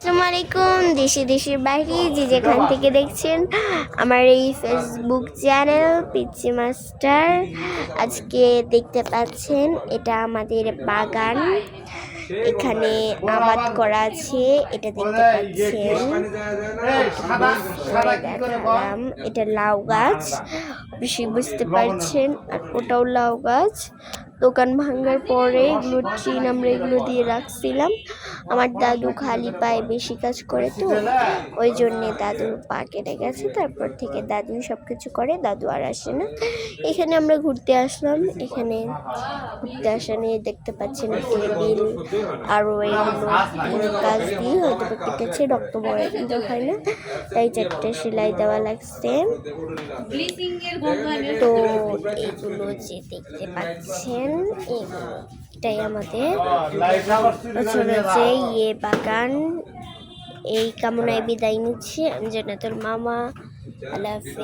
আসসালামু আলাইকুম, দেশে দেশের বাইরে যে যেখান থেকে দেখছেন, আমার এই ফেসবুক চ্যানেল পিচি মাস্টার। আজকে দেখতে পাচ্ছেন, এটা আমাদের বাগান। এখানে আবাদ করা আছে, এটা দেখতে পাচ্ছেন। এটা লাউ গাছ। বেশি বুঝতে পারছেন, আর ওটাও লাউ গাছ। দোকান ভাঙার পরে এগুলো ট্রিন আমরা এগুলো দিয়ে রাখছিলাম। আমার দাদু খালি পায়ে বেশি কাজ করে তো, ওই জন্যে দাদুর পা কেটে গেছে। তারপর থেকে দাদুই সব কিছু করে, দাদু আর আসে না। এখানে আমরা ঘুরতে আসলাম। এখানে ঘুরতে আসা নিয়ে দেখতে পাচ্ছেন টেবিল, আরও এগুলো কাজ দিয়ে হয়তো কেটেছে, রক্ত বড় হয় না। তাই চারটে সেলাই দেওয়া লাগছে। তো এগুলো যে দেখতে পাচ্ছেন এগুলো এটাই আমাদের। হচ্ছে ইয়ে বাগান এই কামনায় বিদায় নিচ্ছি। আমি তোর মামা আল্লাহ হাফেজ।